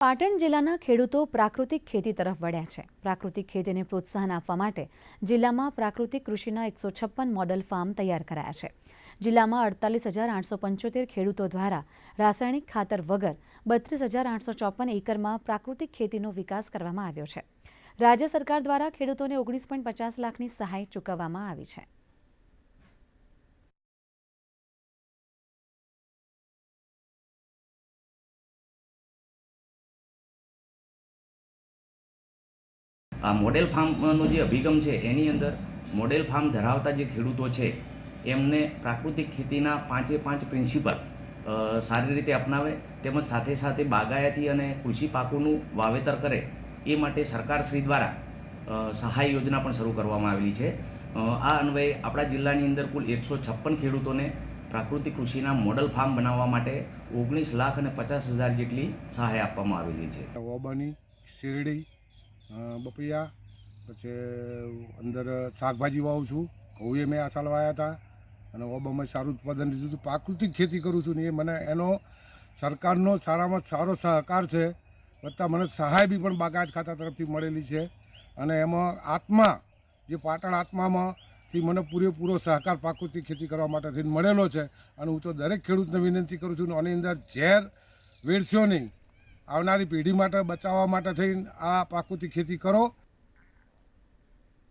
પાટણ જિલ્લાના ખેડૂતો પ્રાકૃતિક ખેતી તરફ વળ્યા છે. પ્રાકૃતિક ખેતીને પ્રોત્સાહન આપવા માટે જિલ્લામાં પ્રાકૃતિક કૃષિના એકસો છપ્પન મોડલ ફાર્મ તૈયાર કરાયા છે. જિલ્લામાં અડતાલીસ હજાર આઠસો પંચોતેર ખેડૂતો દ્વારા રાસાયણિક ખાતર વગર બત્રીસ હજાર આઠસો ચોપન એકરમાં પ્રાકૃતિક ખેતીનો વિકાસ કરવામાં આવ્યો છે. રાજ્ય સરકાર દ્વારા ખેડૂતોને ઓગણીસ પોઈન્ટ પચાસ લાખની સહાય ચૂકવવામાં આવી છે. આ મોડેલ ફાર્મનો જે અભિગમ છે એની અંદર મોડેલ ફાર્મ ધરાવતા જે ખેડૂતો છે, એમને પ્રાકૃતિક ખેતીના પાંચે પાંચ પ્રિન્સિપલ સારી રીતે અપનાવે, તેમજ સાથે સાથે બાગાયતી અને કૃષિ પાકોનું વાવેતર કરે, એ માટે સરકારશ્રી દ્વારા સહાય યોજના પણ શરૂ કરવામાં આવેલી છે. આ અન્વયે આપણા જિલ્લાની અંદર કુલ એકસો છપ્પન ખેડૂતોને પ્રાકૃતિક કૃષિના મોડલ ફાર્મ બનાવવા માટે ઓગણીસ લાખ અને પચાસ હજાર જેટલી સહાય આપવામાં આવેલી છે. ઓબાની શેરડી બપૈયા, પછી અંદર શાકભાજી વાવું છું. ઘઉં મેં આ સાલ વાયા હતા અને ઓબામાં સારું ઉત્પાદન લીધું હતું પ્રાકૃતિક ખેતી કરું છું ને એ મને એનો સરકારનો સારામાં સારો સહકાર છે. વત્તા મને સહાય બી પણ બાગાયત ખાતા તરફથી મળેલી છે. અને એમાં આત્મા, જે પાટણ આત્મામાંથી મને પૂરેપૂરો સહકાર પ્રાકૃતિક ખેતી કરવા માટે થઈને મળેલો છે. અને હું તો દરેક ખેડૂતને વિનંતી કરું છું અને આની અંદર ઝેર વેડશો નહીં. આવનારી પેઢી માટે બચાવવા માટે થઈને આ પ્રાકૃતિક ખેતી કરો.